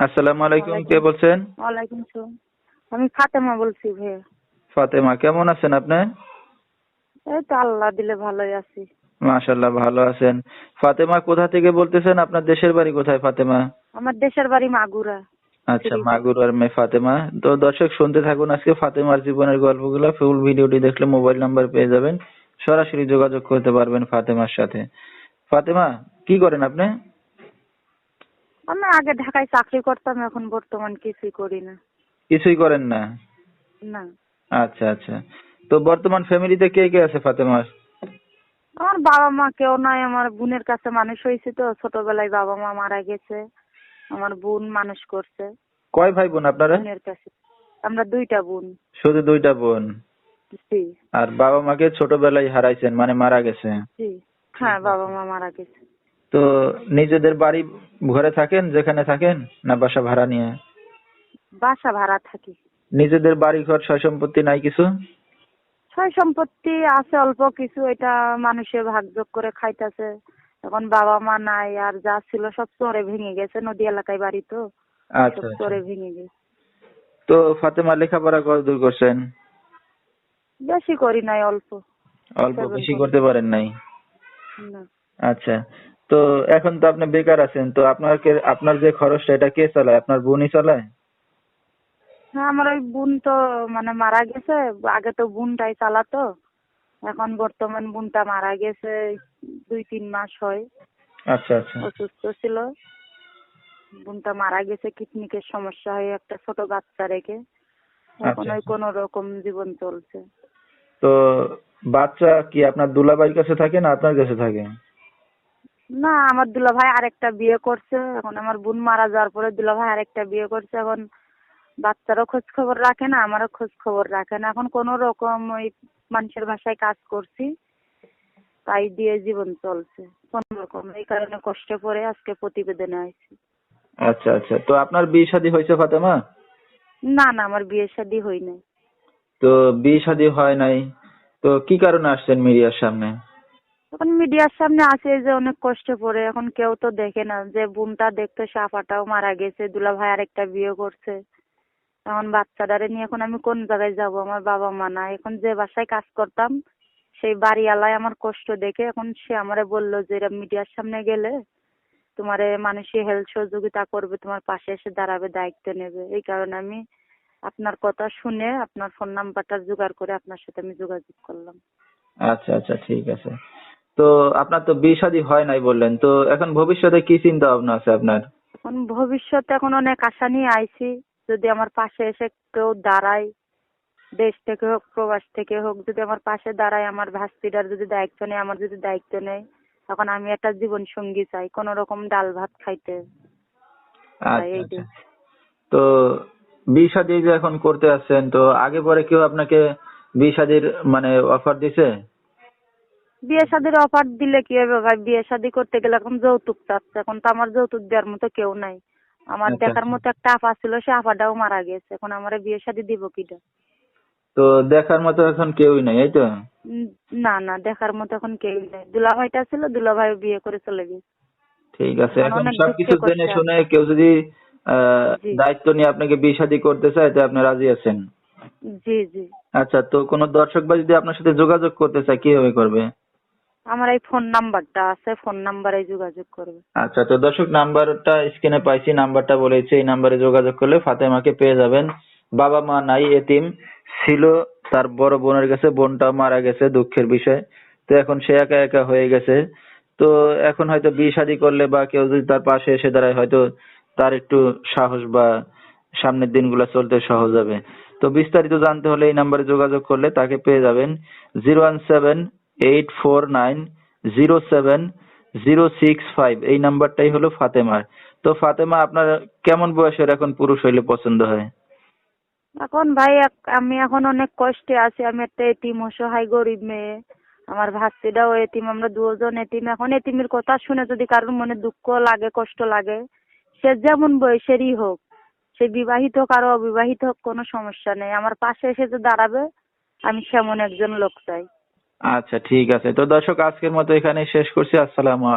আসসালামু আলাইকুম কে বলছেন? ওয়ালাইকুম সালাম। আমি ফাতেমা বলছি ভাইয়া। ফাতেমা কেমন আছেন আপনি? এই তো আল্লাহ দিলে ভালোই আছি। মাশাল্লাহ ভালো আছেন। ফাতেমা কোথা থেকে বলতেছেন? আপনার দেশের বাড়ি কোথায় ফাতেমা? আমার দেশের বাড়ি মাগুরা। আচ্ছা। মাগুরার মেয়ে ফাতেমা। তো দর্শক শুনতে থাকুন আজকে ফাতেমার জীবনের গল্পগুলো। ফুল ভিডিওটি দেখলে মোবাইল নাম্বার পেয়ে যাবেন। সরাসরি যোগাযোগ করতে পারবেন ফাতেমার সাথে। ফাতেমা কি করেন আপনি? আমি আগে ঢাকায় চাকরি করতাম এখন বর্তমান কিছুই করি না। কিছুই করেন না? না। আচ্ছা আচ্ছা। তো বর্তমান ফ্যামিলিতে কে কে আছে ফাতেমার আমার বাবা মা কেউ নাই আমার বোনের কাছে মানুষ হয়েছে তো ছোটবেলায় বাবা মা মারা গেছে। আমার বোন মানুষ করছে। কয় ভাই বোন আপনারা? বোনের কাছে। আমরা দুইটা বোন। শুধু দুইটা বোন? আর বাবা মাকে ছোটবেলায় হারাইছেন মানে মারা গেছে? হ্যাঁ বাবা মা মারা গেছে। তো নিজেদের বাড়ি ঘরে থাকেন যেখানে থাকেন না বাসা ভাড়া নিয়ে? বাসা ভাড়া থাকি। নিজেদের বাড়ি ঘর সয় সম্পত্তি নাই কিছু? সয় সম্পত্তি আছে অল্প কিছু এটা মানুষে ভাগযোগ করে খাইতেছে। এখন বাবা মা নাই আর যা ছিল সব চরে ভেঙে গেছে নদী এলাকায় বাড়ি তো। আচ্ছা আচ্ছা। চরে ভেঙে গেছে। তো ফাতেমা লেখাপড়া কত দূর করছেন? বেশি করি নাই অল্প। অল্প বেশি করতে পারেন নাই? আচ্ছা। তো এখন তো আপনি বেকার আছেন তো আপনার আপনার যে খরচটা এটা কে চালায়? আপনার বোনই চালায়? হ্যাঁ আমার ওই বোন তো মানে মারা গেছে আগে তো বোনটাই চালাতো এখন বর্তমান বোনটা মারা গেছে দুই তিন মাস হয়। আচ্ছা আচ্ছা। অসুস্থ ছিল। বোনটা মারা গেছে কিডনিকের সমস্যা হয়ে একটা ছোট বাচ্চা রেখে। এখন আচ্ছা, ওই আচ্ছা। কোন রকম জীবন চলছে। তো বাচ্চা কি আপনার দুলাভাইয়ের কাছে থাকে না আপনার কাছে থাকে? না আমার দুলা ভাই আরেকটা বিয়ে করছে। এখন আমার বোন মারা যাওয়ার পরে দুলা ভাই আরেকটা বিয়ে করছে। এখন বাচ্চারও খোঁজ খবর রাখে না আমারও খোঁজ খবর রাখে না। এখন কোন রকম ওই মানুষের ভাষায় কাজ করছি তাই দিয়ে জীবন চলছে। কোন রকম এই কারণে কষ্টে পড়ে আজকে প্রতিবেদনে আইছি। আচ্ছা আচ্ছা। তো আপনার বিয়ে শাদী হয়েছে ফাতেমা? না না আমার বিয়ে শাদী হই নাই তো বিয়ে শাদী হয় নাই। তো কি কারণে আসছেন মিডিয়ার সামনে? এখন মিডিয়ার সামনে আছে যে অনেক কষ্ট পড়ে এখন কেউ তো দেখে না যে বোনটা দেখতো সাফাটাও মারা গেছে, দুলা ভাই আরেকটা বিয়ে করছে। এখন বাচ্চাটারে নিয়ে এখন আমি কোন জায়গায় যাব? আমার বাবা মা না এখন যে বাসায় কাজ করতাম, সেই বাড়িওয়ালায় আমার কষ্ট দেখে এখন সে আমারে বলল যে, এরা মিডিয়ার সামনে গেলে তোমারে মানুষই হেল্প সহযোগিতা করবে, তোমার পাশে এসে দাঁড়াবে, দায়িত্ব নেবে। এই কারণে আমি আপনার কথা শুনে আপনার ফোন নাম্বারটা জোগাড় করে আপনার সাথে আমি যোগাযোগ করলাম। আচ্ছা আচ্ছা ঠিক আছে। তো আপনার তো বিয়ে শাদী হয় নাই বললেন তো এখন ভবিষ্যতে কি চিন্তা ভাবনা আছে আপনার? এখন ভবিষ্যতে এখন অনেক আশা নিয়ে আইছি যদি আমার পাশে এসে কেউ দাঁড়ায় দেশ থেকে হোক প্রবাস থেকে হোক যদি আমার পাশে দাঁড়ায় আমার ভাস্তিটার যদি দায়িত্ব নেয় আমার যদি দায়িত্ব নেয় তখন আমি একটা জীবন সঙ্গী চাই কোন রকম ডাল ভাত খাইতে। আচ্ছা আচ্ছা। তো বিয়ে শাদী যে এখন করতে আসছেন তো আগে পরে কেউ আপনাকে বিয়ে শাদীর মানে অফার দিছে? বিয়ে শাদির অফার দিলে কি হবে ভাই? বিয়ে শাদি করতে গেলে এখন যৌতুক চাচ্ছে। এখন তো আমার যৌতুক দেওয়ার মতো কেউ নাই। আমার আচ্ছা, দেখার আচ্ছা। মতো একটা আপা ছিল সে আপাটাও মারা গেছে। এখন আমার বিয়ে শাদি দিব কিটা? তো দেখার মতো এখন কেউই নাই এই তো? না না দেখার মতো এখন কেউই নেই। দুলাভাইটা ছিল দুলাভাই বিয়ে করে চলে গেছে। ঠিক আছে এখন সবকিছু জেনে শুনে কেউ যদি দায়িত্ব নিয়ে আপনাকে বিয়ে শাদী করতে চায় তো আপনি রাজি আছেন? জি জি। আচ্ছা তো কোনো দর্শক বা যদি আপনার সাথে যোগাযোগ করতে চায় কীভাবে করবে? আমার এই ফোন নাম্বারটা আছে ফোন নাম্বারে যোগাযোগ করবে। আচ্ছা তো দর্শক, নাম্বারটা স্ক্রিনে পাইছি, নাম্বারটা বলেছি, এই নাম্বারে যোগাযোগ করলে ফাতেমাকে পেয়ে যাবেন। বাবা মা নাই, এতিম ছিল, তার বড় বোনের কাছে, বোনটা মারা গেছে দুঃখের বিষয়। তো এখন সে একা একা হয়ে গেছে। তো এখন হয়তো বিয়ে শাদী করলে বা কেউ যদি তার পাশে এসে দাঁড়ায়, হয়তো তার একটু সাহস বা সামনের দিনগুলো চলতে সহজ হবে। তো বিস্তারিত জানতে হলে এই নাম্বারে যোগাযোগ করলে তাকে পেয়ে যাবেন। Zero one seven eight four nine zero seven zero six five এই নাম্বারটাই হলো ফাতেমার। তো ফাতেমা, আপনার কেমন বয়সের এখন পুরুষ হইলে পছন্দ হয়? এখন ভাই আমি এখন অনেক কষ্টে আছি। আমি একটা এতিম, অসহায়, গরিব মেয়ে। আমার ভাস্তিটাও এতিম, আমরা দুজন এতিম। এখন এতিমের কথা শুনে যদি কারোর মনে দুঃখ লাগে, কষ্ট লাগে, সে যেমন বয়সেরই হোক, সে বিবাহিত হোক আর অবিবাহিত হোক, কোনো সমস্যা নেই। আমার পাশে এসে যে দাঁড়াবে, আমি সেমন একজন লোক চাই। আচ্ছা ঠিক আছে। তো দর্শক আজকের মতো এখানেই শেষ করছি। আসসালামু